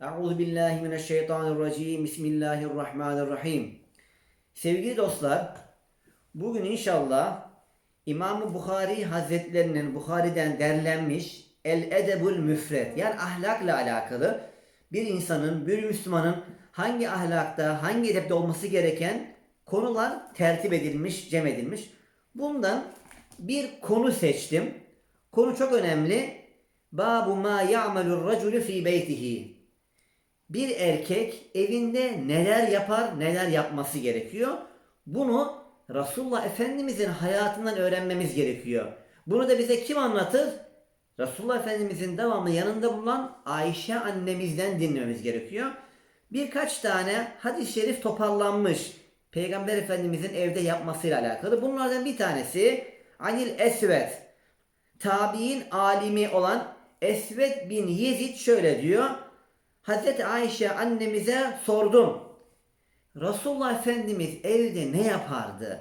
Euzu billahi mineşşeytanirracim. Bismillahirrahmanirrahim. Sevgili dostlar, bugün inşallah İmam-ı Bukhari Hazretlerinin Bukhari'den derlenmiş El Edebul Müfret yani ahlakla alakalı bir insanın, bir Müslümanın hangi ahlakta, hangi edepte olması gereken konular tertip edilmiş, cem edilmiş. Bundan bir konu seçtim. Konu çok önemli. Babu ma ya'melur raculu fi beytihi. Bir erkek evinde neler yapar, neler yapması gerekiyor. Bunu Resulullah Efendimizin hayatından öğrenmemiz gerekiyor. Bunu da bize kim anlatır? Resulullah Efendimizin devamlı yanında bulunan Ayşe annemizden dinlememiz gerekiyor. Birkaç tane hadis-i şerif toparlanmış. Peygamber Efendimizin evde yapmasıyla alakalı. Bunlardan bir tanesi Anil Esvet. Tabi'in alimi olan Esvet bin Yezid şöyle diyor. Hazreti Ayşe annemize sordum. Resulullah Efendimiz evde ne yapardı?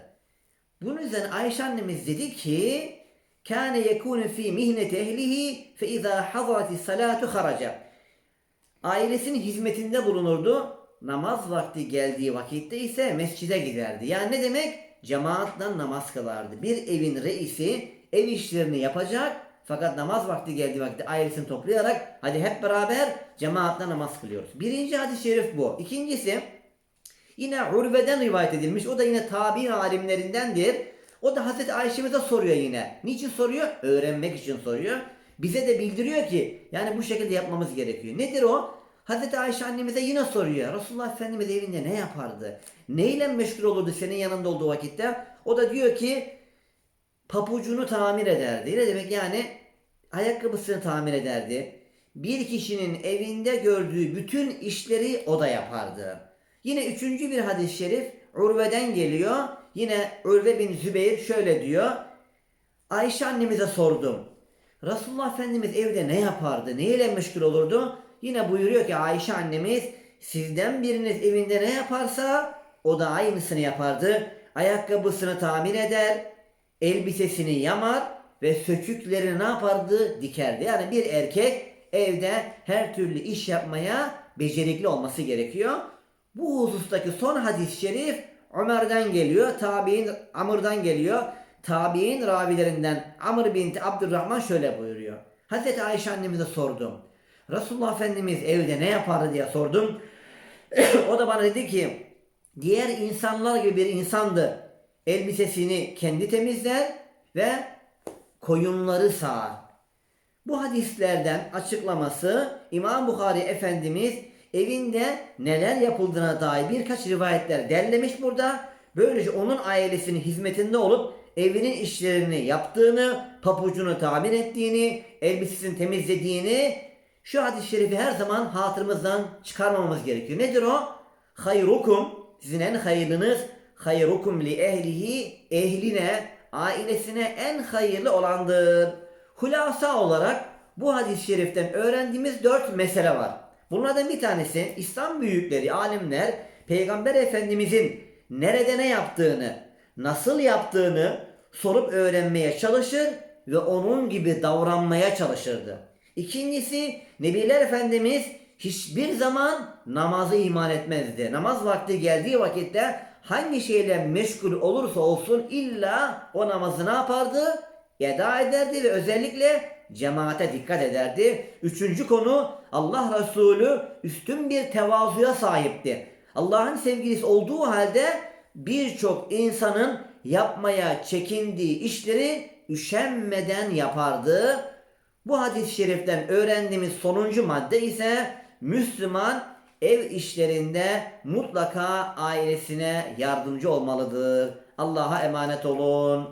Bunun üzerine Ayşe annemiz dedi ki kâne yekûne fî mihneti ehlihi fe izâ hazarati salâtu haraca. Ailesinin hizmetinde bulunurdu. Namaz vakti geldiği vakitte ise mescide giderdi. Yani ne demek? Cemaatle namaz kılardı. Bir evin reisi ev işlerini yapacak fakat namaz vakti geldiği vakitte ailesini toplayarak hadi hep beraber cemaatle namaz kılıyoruz. Birinci hadis-i şerif bu. İkincisi Yine Urve'den rivayet edilmiş. O da yine tabi alimlerindendir. O da Hazreti Ayşe'mize soruyor yine. Niçin soruyor? Öğrenmek için soruyor. Bize de bildiriyor ki yani bu şekilde yapmamız gerekiyor. Nedir o? Hazreti Ayşe annemize yine soruyor. Resulullah Efendimiz evinde ne yapardı? Neyle meşgul olurdu senin yanında olduğu vakitte? O da diyor ki papucunu tamir ederdi. Ne demek yani? Ayakkabısını tamir ederdi. Bir kişinin evinde gördüğü bütün işleri o da yapardı. Yine üçüncü bir hadis-i şerif Urve'den geliyor. Yine Urve bin Zübeyir şöyle diyor. Ayşe annemize sordum. Resulullah Efendimiz evde ne yapardı? Neyle meşgul olurdu? Yine buyuruyor ki Ayşe annemiz sizden biriniz evinde ne yaparsa o da aynısını yapardı. Ayakkabısını tamir eder, elbisesini yamar ve söküklerini ne yapardı? Dikerdi. Yani bir erkek evde her türlü iş yapmaya becerikli olması gerekiyor. Bu husustaki son hadis-i şerif Ömer'den geliyor. Tabi'in Amr'dan geliyor. Tabi'in ravilerinden Amr binti Abdurrahman şöyle buyuruyor. Hazreti Ayşe annemize sordum. Resulullah Efendimiz evde ne yapardı diye sordum. o da bana dedi ki diğer insanlar gibi bir insandı. Elbisesini kendi temizler ve koyunları sağar. Bu hadislerden açıklaması İmam Bukhari Efendimiz evinde neler yapıldığına dair birkaç rivayetler derlemiş burada. Böylece onun ailesinin hizmetinde olup evinin işlerini yaptığını, papucunu tamir ettiğini, elbisesini temizlediğini şu hadis-i şerifi her zaman hatırımızdan çıkarmamamız gerekiyor. Nedir o? Hayrukum, sizin en hayırlınız, hayrukum li ehlihi, ehline, ailesine en hayırlı olandır. Hulasa olarak bu hadis-i şeriften öğrendiğimiz dört mesele var. Bunlardan bir tanesi İslam büyükleri, alimler Peygamber Efendimizin nerede ne yaptığını, nasıl yaptığını sorup öğrenmeye çalışır ve onun gibi davranmaya çalışırdı. İkincisi Nebiler Efendimiz hiçbir zaman namazı ihmal etmezdi. Namaz vakti geldiği vakitte hangi şeyle meşgul olursa olsun illa o namazı ne yapardı? Eda ederdi ve özellikle cemaate dikkat ederdi. Üçüncü konu Allah Resulü üstün bir tevazuya sahipti. Allah'ın sevgilisi olduğu halde birçok insanın yapmaya çekindiği işleri üşenmeden yapardı. Bu hadis-i şeriften öğrendiğimiz sonuncu madde ise Müslüman ev işlerinde mutlaka ailesine yardımcı olmalıdır. Allah'a emanet olun.